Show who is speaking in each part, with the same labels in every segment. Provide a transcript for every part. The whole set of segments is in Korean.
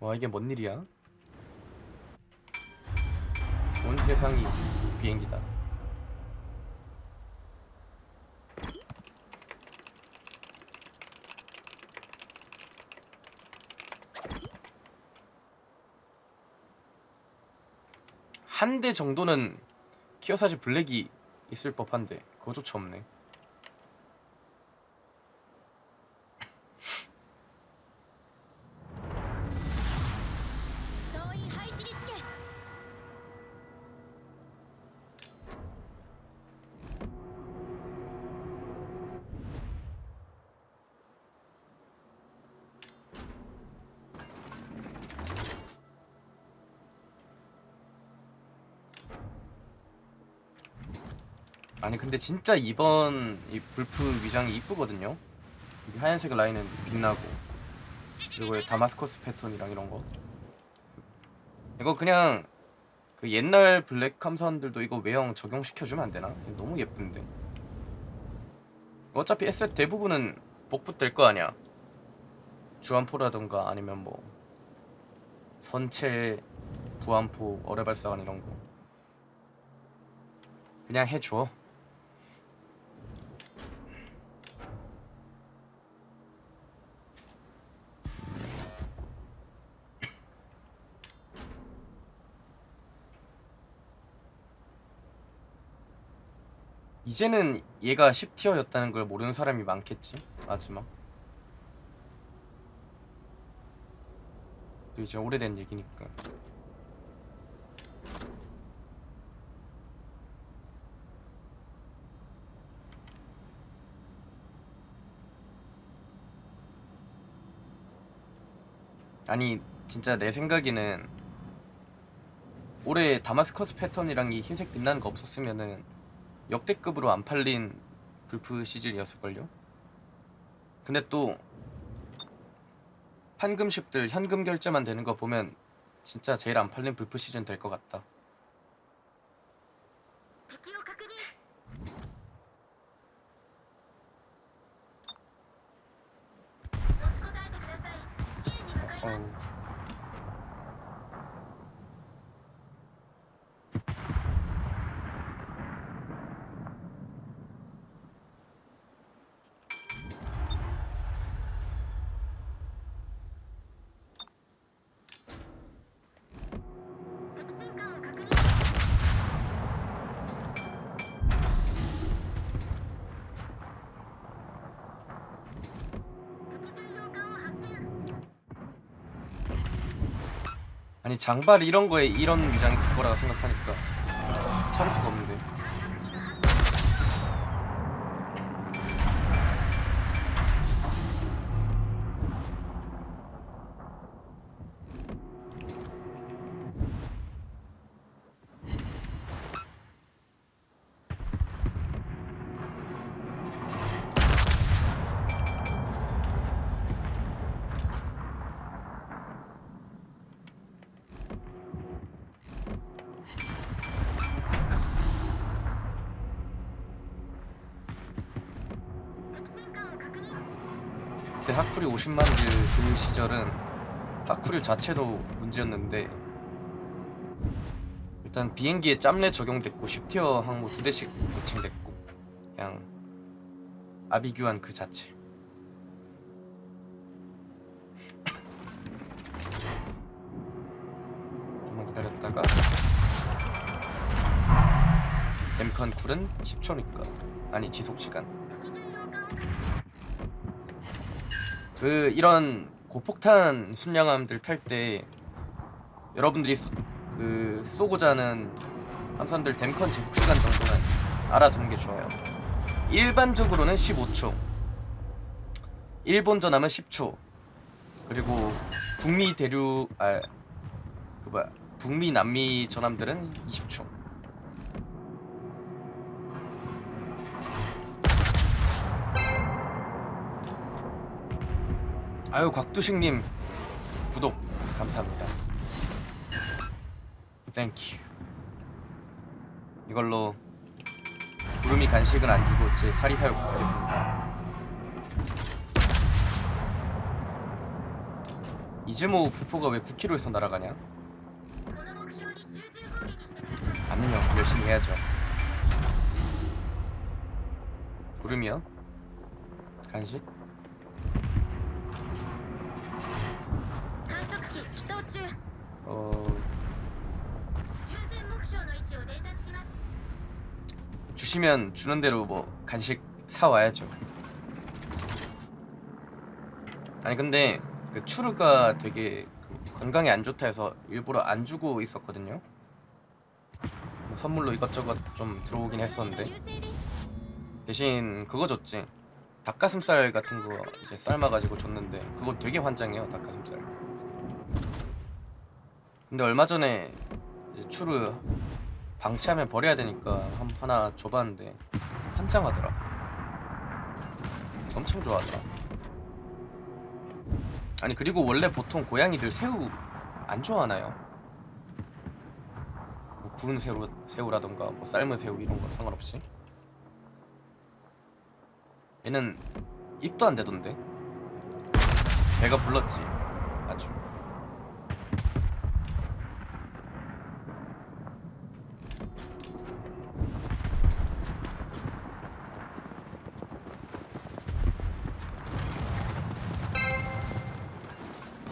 Speaker 1: 와 이게 뭔 일이야? 온 세상이 비행기다. 한 대 정도는 키어사지 블랙이 있을 법한데 그거조차 없네. 아니 근데 진짜 이번 이 불프 위장이 이쁘거든요. 이 하얀색 라인은 빛나고 그리고 다마스커스 패턴이랑 이런 거. 이거 그냥 그 옛날 블랙 감사원들도 이거 외형 적용시켜주면 안 되나? 너무 예쁜데. 어차피 에셋 대부분은 복붙 될거 아니야. 주안포라던가 아니면 뭐 선체 부안포 어뢰발사관 이런 거. 그냥 해줘. 이제는 얘가 10티어였다는 걸 모르는 사람이 많겠지 마지막. 또 이제 오래된 얘기니까. 아니 진짜 내 생각에는 올해 다마스커스 패턴이랑 이 흰색 빛나는 거 없었으면은 역대급으로 안 팔린 불프 시즌이었을걸요? 근데 또 판금식들 현금 결제만 되는 거 보면 진짜 제일 안 팔린 불프 시즌 될 것 같다 아니 장발 이런 거에 이런 위장 있을 거라고 생각하니까 참을 수가 없는데 하쿠리 50만 딜그 시절은 하쿠류 자체도 문제였는데 일단 비행기에 짬내 적용됐고 10티어 항모 두 대씩 매칭됐고 그냥 아비규환 그 자체. 좀만 기다렸다가 댐컨 쿨은 10초니까. 아니 지속시간 그 이런 고폭탄 순양함들 탈 때 여러분들이 쏘, 그 쏘고자 하는 함선들 댐컨 지속 시간 정도는 알아두는 게 좋아요. 일반적으로는 15초. 일본 전함은 10초. 그리고 북미 대륙 아그 뭐야 북미 남미 전함들은 20초. 아유 곽두식님 구독 감사합니다 땡큐 이걸로 구름이 간식은 안 주고 제 살이 살고 가겠습니다. 이즈모 부포가 왜 9km에서 날아가냐? 아니요 열심히 해야죠 구름이요? 간식? 어, 주시면 주는 대로 뭐 간식 사 와야죠. 아니 근데 그 추르가 되게 그 건강에 안 좋다 해서 일부러 안 주고 있었거든요. 뭐 선물로 이것저것 좀 들어오긴 했었는데 대신 그거 줬지. 닭가슴살 같은 거 이제 삶아가지고 줬는데 그거 되게 환장해요 닭가슴살. 근데 얼마 전에 이제 추르 방치하면 버려야 되니까 한, 하나 줘봤는데 환장하더라. 엄청 좋아하더라. 아니 그리고 원래 보통 고양이들 새우 안 좋아하나요? 뭐 구운 새우 새우라던가 뭐 삶은 새우 이런 거 상관없이. 얘는 입도 안 되던데. 배가 불렀지. 아주.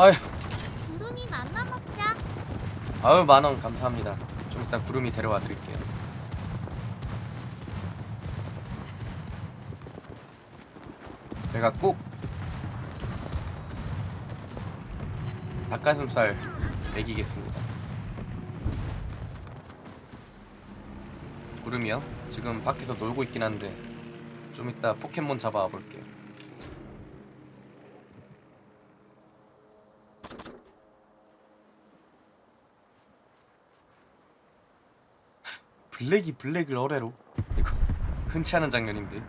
Speaker 1: 아유,
Speaker 2: 구름이 맘마 먹자
Speaker 1: 아유 만원 감사합니다. 좀 이따 구름이 데려와 드릴게요. 제가 꼭 닭가슴살 먹이겠습니다. 구름이요? 지금 밖에서 놀고 있긴 한데 좀 이따 포켓몬 잡아와 볼게요. 블랙이 블랙을 어뢰로. 이거 흔치 않은 장면인데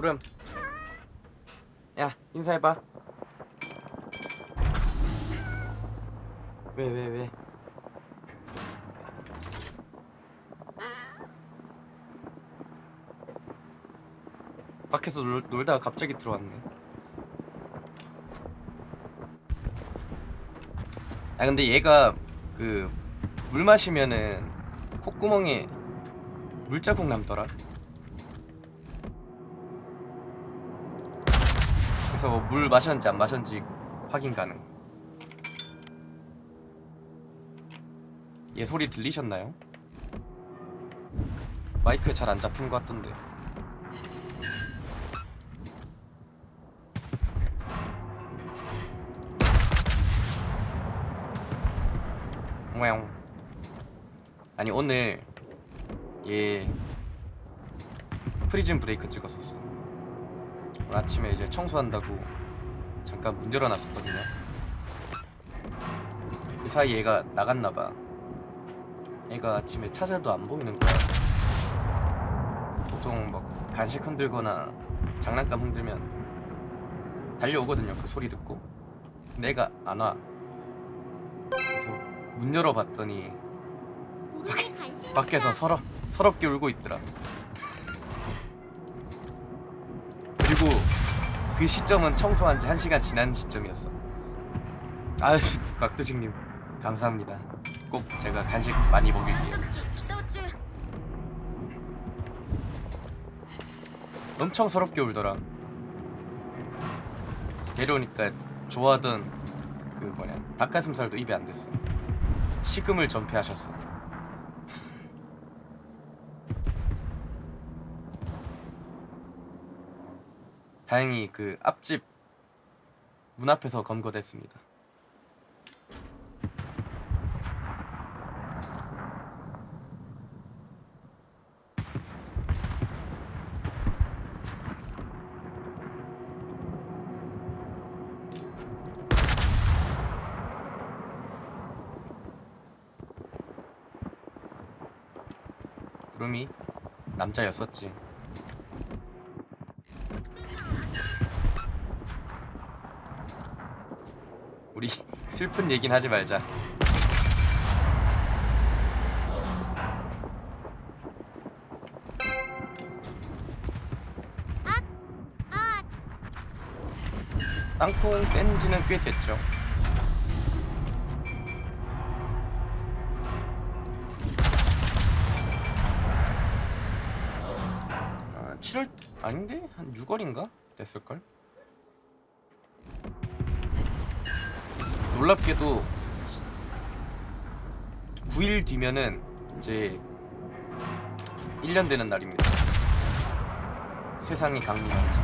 Speaker 1: 구름 야 인사해봐. 왜 왜 왜, 밖에서 놀, 놀다가 갑자기 들어왔네. 아 근데 얘가 그 물 마시면은 콧구멍에 물자국 남더라 그래서 물 마셨는지 안 마셨는지 확인 가능. 얘 소리 들리셨나요? 마이크에 잘 안 잡힌 것 같던데. 옹 아니 오늘 얘 프리즌 브레이크 찍었었어. 아침에 이제 청소한다고 잠깐 문 열어놨었거든요. 그 사이 얘가 나갔나봐. 얘가 아침에 찾아도 안 보이는 거야. 보통 막 간식 흔들거나 장난감 흔들면 달려오거든요. 그 소리 듣고. 내가 안 와. 그래서 문 열어봤더니
Speaker 2: 간식
Speaker 1: 밖에서 서럽 서럽게 울고 있더라. 그리고 그 시점은 청소한 지 1시간 지난 시점이었어. 아유, 곽두식님 감사합니다. 꼭 제가 간식 많이 먹일게요. 엄청 서럽게 울더라. 내려오니까 좋아하던 그 뭐냐 닭가슴살도 입에 안 댔어. 식음을 전폐하셨어. 다행히 그 앞집 문 앞에서 검거됐습니다. 구름이 남자였었지. 슬픈 얘긴 하지 말자.
Speaker 3: 아,
Speaker 1: 땅콩 뗀 지는 꽤 됐죠. 아, 7월 아닌데 한 6월인가 됐을 걸. 놀랍게도 9일 뒤면은 이제 1년 되는 날입니다. 세상이 강림한 지.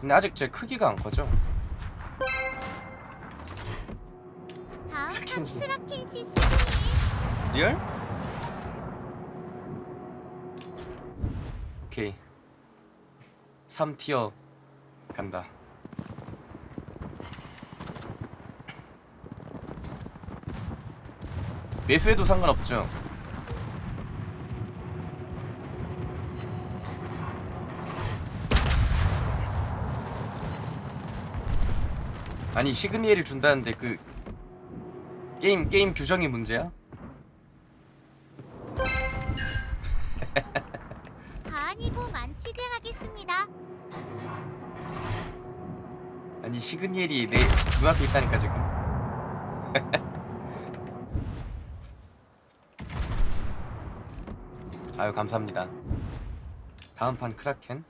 Speaker 1: 근데 아직 제 크기가 안 커져.
Speaker 3: 다음 시그니
Speaker 1: 리얼? 오케이. 3티어 간다. 매수해도 상관없죠? 아니 시그니엘을 준다는데 그 게임 게임 규정이 문제야? 시그니엘이 내 눈앞에 있다니까 지금. 아유 감사합니다. 다음 판 크라켄.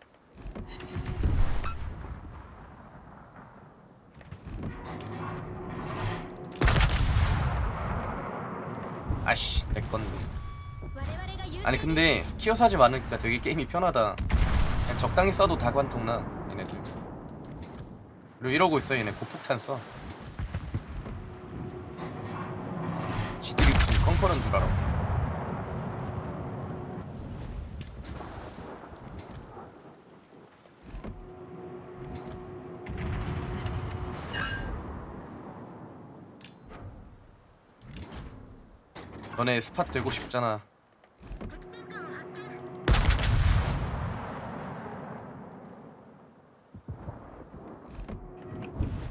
Speaker 1: 아씨 내 건데 아니 근데 키어 사지 많으니까 되게 게임이 편하다. 그냥 적당히 써도 다 관통나. 얘네들 그리고 이러고 있어 얘네. 고폭탄 써. 지들이 무슨 컨커런 줄 알아. 너네 스팟 되고 싶잖아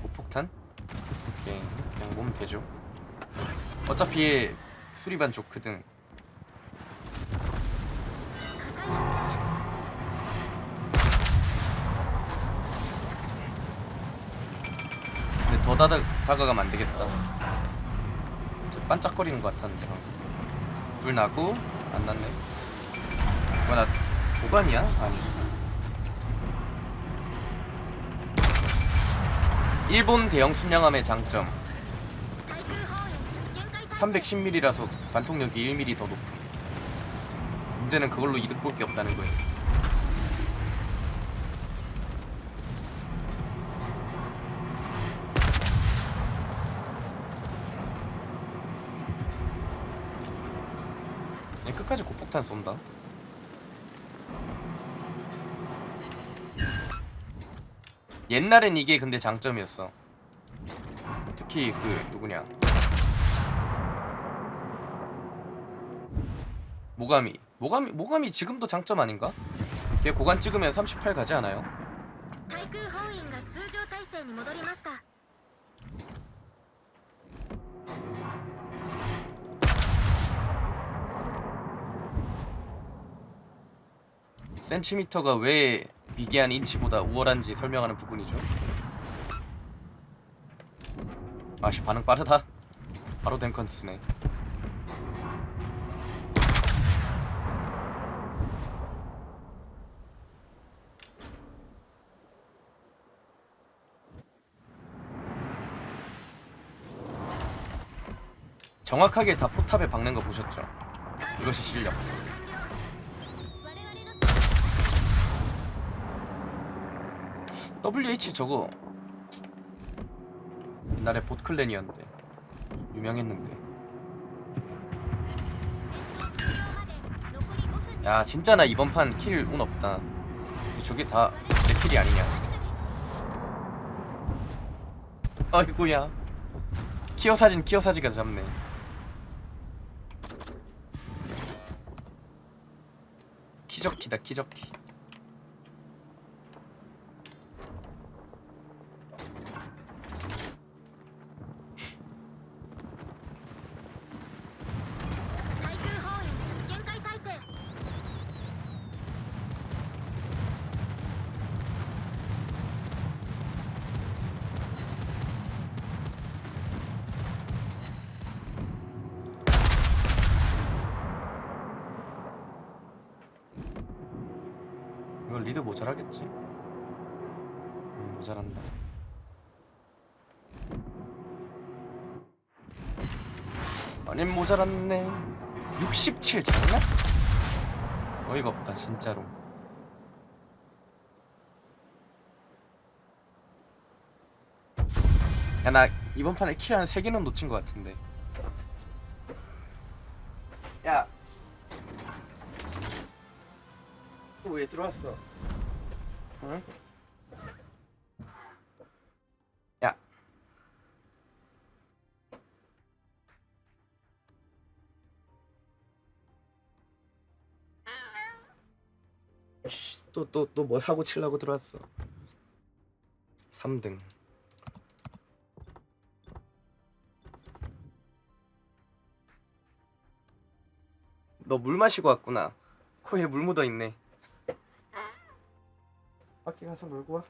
Speaker 1: 고폭탄? 오케이 그냥 몸 되죠 어차피 수리반 좋거든 근데 더 다가, 다가가면 안 되겠다. 진짜 반짝거리는 것 같았는데. 불 나고 안 났네. 뭐나 보관이야? 아니지 일본 대형 순양함의 장점 310mm라서 관통력이 1mm 더 높음. 문제는 그걸로 이득 볼 게 없다는 거예요. 얘 끝까지 고폭탄 쏜다. 옛날엔 이게 근데 장점이었어. 특히 그 누구냐 모감이 모감이 모감이 지금도 장점 아닌가? 예, 걔 고관 찍으면 38 가지 않아요? 센티미터가 왜 미개한 인치보다 우월한지 설명하는 부분이죠. 아씨 반응 빠르다. 바로 댐컨 쓰네. 정확하게 다 포탑에 박는 거 보셨죠? 이것이 실력. WH 저거. 옛날에 보트클랜이었는데. 유명했는데. 야 진짜 나 이번 판 킬 운 없다. 저게 다 내 킬이 아니냐. 아이고야. 키어사진 키어사지가 잡네. 키적키다 키적키 모자라겠지? 음, 모자란다 아님 모자랐네 67 장난? 어이가 없다 진짜로 야 나 이번 판에 킬 한 3개는 놓친 것 같은데 야 또 왜 들어왔어? 응? 야. 또 또 또 뭐 사고 치려고 들어왔어? 3등. 너 물 마시고 왔구나. 코에 물 묻어 있네. 밖에 가서 놀고 와.